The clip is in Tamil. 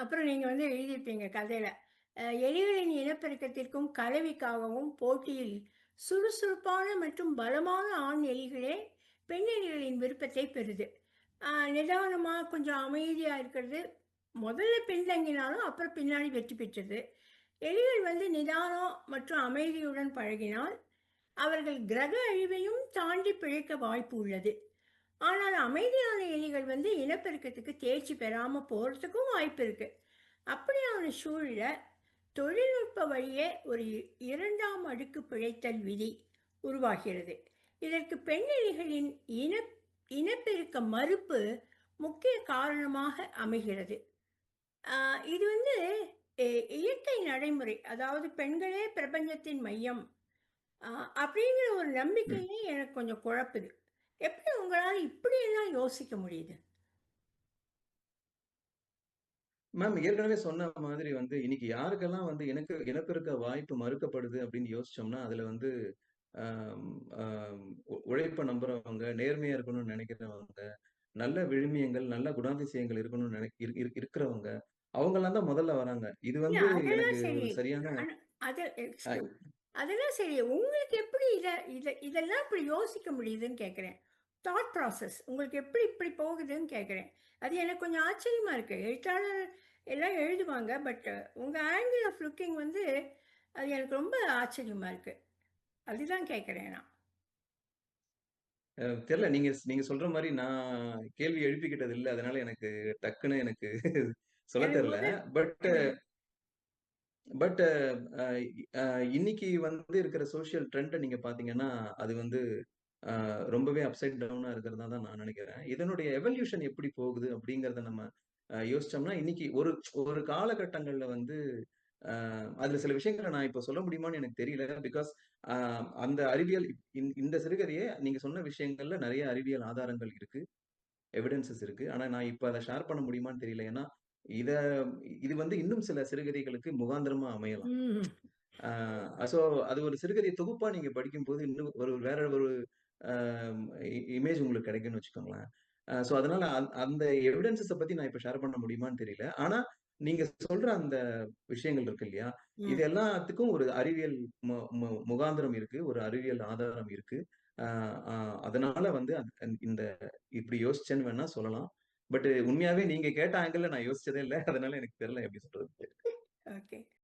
அப்புறம் நீங்கள் வந்து எழுதியிருப்பீங்க கதையில் எலிகளின் இனப்பெருக்கத்திற்கும் கலவிக்காகவும் போட்டியில் சுறுசுறுப்பான மற்றும் பலமான ஆண் எலிகளே பெண் எலிகளின் விருப்பத்தை பெறுது. நிதானமாக கொஞ்சம் அமைதியாக இருக்கிறது. முதல்ல பின்தங்கினாலும் அப்புறம் பின்னாடி வெற்றி பெற்றது. எலிகள் வந்து நிதானம் மற்றும் அமைதியுடன் பழகினால், அவர்கள் கிரக அழிவையும் தாண்டி பிழைக்க வாய்ப்பு உள்ளது. ஆனால் அமைதியான எலிகள் வந்து இனப்பெருக்கத்துக்கு தேர்ச்சி பெறாமல் போகிறதுக்கும் வாய்ப்பு இருக்குது அப்படியான சூழல தொழில்நுட்ப வழியே ஒரு இரண்டாம் அடுக்கு பிழைத்தல் விதி உருவாகிறது. இதற்கு பெண் எலிகளின் இன இனப்பெருக்க மறுப்பு முக்கிய காரணமாக அமைகிறது. இது வந்து இயற்கை நடைமுறை. அதாவது பெண்களே பிரபஞ்சத்தின் மையம். அப்படிங்கிற ஒரு நம்பிக்கையே எனக்கு கொஞ்சம் குழப்புது. எப்படி உங்களால இப்படியெல்லாம் யோசிக்க முடியுது? மேம் ஏற்கனவே சொன்ன மாதிரி வந்து இன்னைக்கு யாருக்கெல்லாம் வந்து இனக்கு இனப்பெருக்க வாய்ப்பு மறுக்கப்படுது அப்படின்னு யோசிச்சோம்னா, அதுல வந்து உழைப்ப நம்புறவங்க, நேர்மையா இருக்கணும்னு நெனைக்கிறவங்க, நல்ல விழுமியங்கள், நல்ல குணாதிசயங்கள் இருக்கணும்னு நெனை இரு இரு இருக்கிறவங்க, அவங்கலாம் தான் முதல்ல வராங்க. இது வந்து எனக்கு சரியான அது அதெல்லாம் சரி. உங்களுக்கு எப்படி இத இத இதெல்லாம் இப்படி யோசிக்க முடியுதுன்னு கேட்கிறேன். தாட் ப்ராசஸ் உங்களுக்கு எப்படி இப்படி போகுதுன்னு கேட்கிறேன். அது எனக்கு கொஞ்சம் ஆச்சரியமா இருக்கு. எழுத்தாளர் எல்லாம் எழுதுவாங்க. பட் உங்க ஆங்கிள் ஆஃப் லுக்கிங் வந்து அது எனக்கு ரொம்ப ஆச்சரியமா இருக்கு. அதுதான் கேட்கிறேன் நான். தெரியல. நீங்க நீங்க சொல்ற மாரி நான் கேள்வி எழுப்பிக்கிட்டது இல்ல. அதனால எனக்கு டக்குன்னு எனக்கு சொல்ல தெரியல. But. But uh, uh, uh, இன்னைக்கு வந்து இருக்கிற சோசியல் ட்ரெண்டை நீங்க பார்த்தீங்கன்னா, அது வந்து ரொம்பவே அப்சைட் டவுனா இருக்கிறதா தான் நான் நினைக்கிறேன் இதனுடைய எவல்யூஷன் எப்படி போகுது அப்படிங்கிறத நம்ம யோசிச்சோம்னா, இன்னைக்கு ஒரு ஒரு காலகட்டங்கள்ல வந்து அதுல சில விஷயங்கள நான் இப்ப சொல்ல முடியுமான்னு எனக்கு தெரியல. பிகாஸ் அந்த அறிவியல் இந் இந்த சிறுகதையே நீங்க சொன்ன விஷயங்கள்ல நிறைய அறிவியல் ஆதாரங்கள் இருக்கு. எவிடன்சஸ் இருக்கு. ஆனா நான் இப்ப அதை ஷேர் பண்ண முடியுமான்னு தெரியல. ஏன்னா, இத இது வந்து இன்னும் சில சிறுகதைகளுக்கு முகாந்திரமா அமையலாம். சோ அது ஒரு சிறுகதை தொகுப்பா நீங்க படிக்கும்போது, இன்னும் ஒரு வேற ஒரு இமேஜ் உங்களுக்கு கிடைக்கும்னு வச்சுக்கோங்களேன். சோ அதனால அந் அந்த எவிடன்ஸஸ பத்தி நான் இப்ப ஷேர் பண்ண முடியுமான்னு தெரியல. ஆனா, நீங்க சொல்ற அந்த விஷயங்கள் இருக்கு இல்லையா? இது. எல்லாத்துக்கும் ஒரு அறிவியல் முகாந்திரம் இருக்கு. ஒரு அறிவியல் ஆதாரம் இருக்கு. அதனால வந்து இந்த இப்படி யோசிச்சேன்னு வேணா சொல்லலாம். பட் உண்மையாவே நீங்க கேட்ட ஆங்கிள் நான் யோசிச்சதே இல்ல. அதனால எனக்கு தெரியல எப்படி சொல்றது ஓகே.